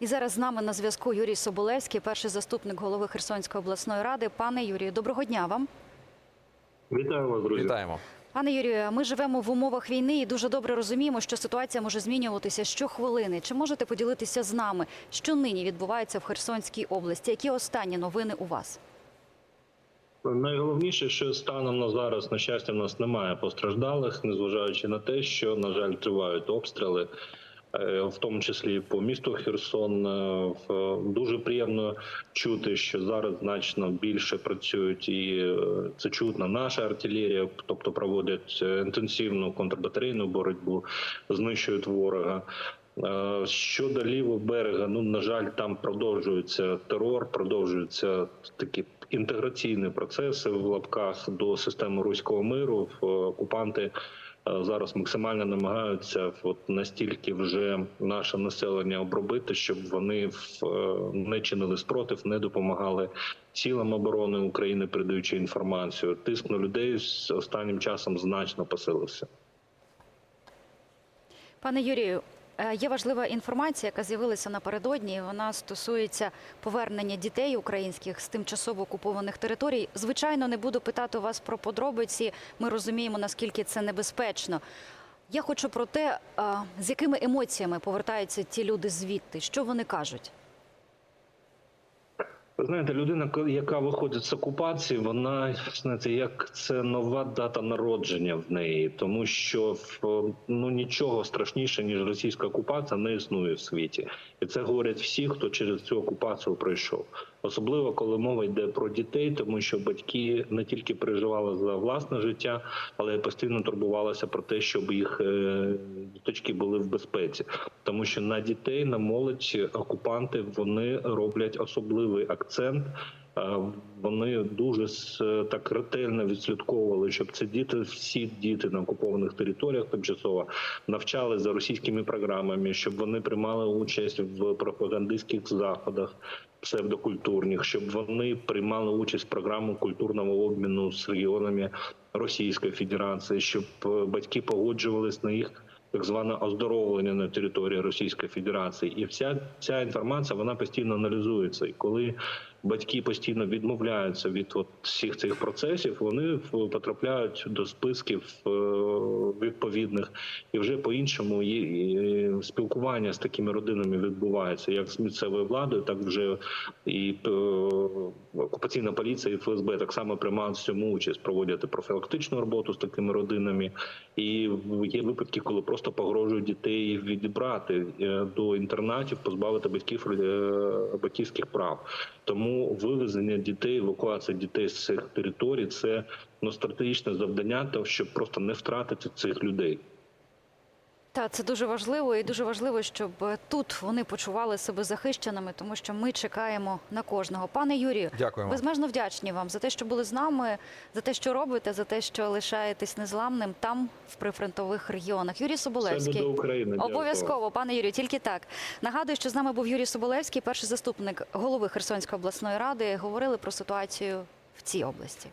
І зараз з нами на зв'язку Юрій Соболевський, перший заступник голови Херсонської обласної ради. Пане Юрію, доброго дня вам. Вітаю вас, друзі. Вітаємо. Пане Юрію, ми живемо в умовах війни і дуже добре розуміємо, що ситуація може змінюватися щохвилини. Чи можете поділитися з нами, що нині відбувається в Херсонській області? Які останні новини у вас? Найголовніше, що станом на зараз, на щастя, в нас немає постраждалих, незважаючи на те, що на жаль тривають обстріли, в тому числі по місту Херсон. Е, Дуже приємно чути, що зараз значно більше працюють, і е, це чутна наша артилерія, тобто проводять е, інтенсивну контрбатарейну боротьбу, знищують ворога. Е, Щодо лівого берега, ну на жаль, там продовжується терор, продовжуються такі інтеграційні процеси в лапках до системи руського миру. Окупанти е, зараз максимально намагаються от настільки вже наше населення обробити, щоб вони е, не чинили спротив, не допомагали силам оборони України, передаючи інформацію. Тиск на людей останнім часом значно посилився. Пане Юрію, е, є важлива інформація, яка з'явилася напередодні. Вона стосується повернення дітей українських з тимчасово окупованих територій. Звичайно, не буду питати вас про подробиці. Ми розуміємо, наскільки це небезпечно. Я хочу про те, е, з якими емоціями повертаються ті люди звідти, що вони кажуть. Ви знаєте, людина, яка виходить з окупації, вона знаєте, як це нова дата народження в неї, тому що ну нічого страшніше ніж російська окупація не існує в світі, і це говорять всі, хто через цю окупацію пройшов. Особливо коли мова йде про дітей, тому що батьки не тільки переживали за власне життя, але й постійно турбувалися про те, щоб їх е, діточки були в безпеці, тому що на дітей, на молодь окупанти вони роблять особливий акцент. Е, Вони дуже так ретельно відслідковували, щоб це діти, всі діти на окупованих територіях тимчасово навчали за російськими програмами, щоб вони приймали участь в пропагандистських заходах псевдокультурних, щоб вони приймали участь в програмі культурного обміну з регіонами Російської Федерації, щоб е, батьки погоджувались на їх так зване оздоровлення на території Російської Федерації, і вся ця інформація вона постійно аналізується. І коли батьки постійно відмовляються від от всіх цих процесів, вони потрапляють до списків е, відповідних, і вже по іншому спілкування з такими родинами відбувається, як з місцевою владою, так вже і е, окупаційна поліція і ФСБ так само приймають в цьому участь, проводять профілактичну роботу з такими родинами. І є випадки, коли просто погрожують дітей відібрати е, до інтернатів, позбавити батьків батьківських прав. Тому вивезення дітей, евакуація дітей з цих територій це ну, стратегічне завдання, того щоб просто не втратити цих людей. Та це дуже важливо, і дуже важливо, щоб е, тут вони почували себе захищеними, тому що ми чекаємо на кожного. Пане Юрію, Дякуємо. безмежно вдячні вам за те, що були з нами, за те, що робите, за те, що лишаєтесь незламним там, в прифронтових регіонах. Юрій Соболевський. Обов'язково, пане Юрію, тільки так. Нагадую, що з нами був Юрій Соболевський, перший заступник голови Херсонської обласної ради. Говорили про ситуацію в цій області.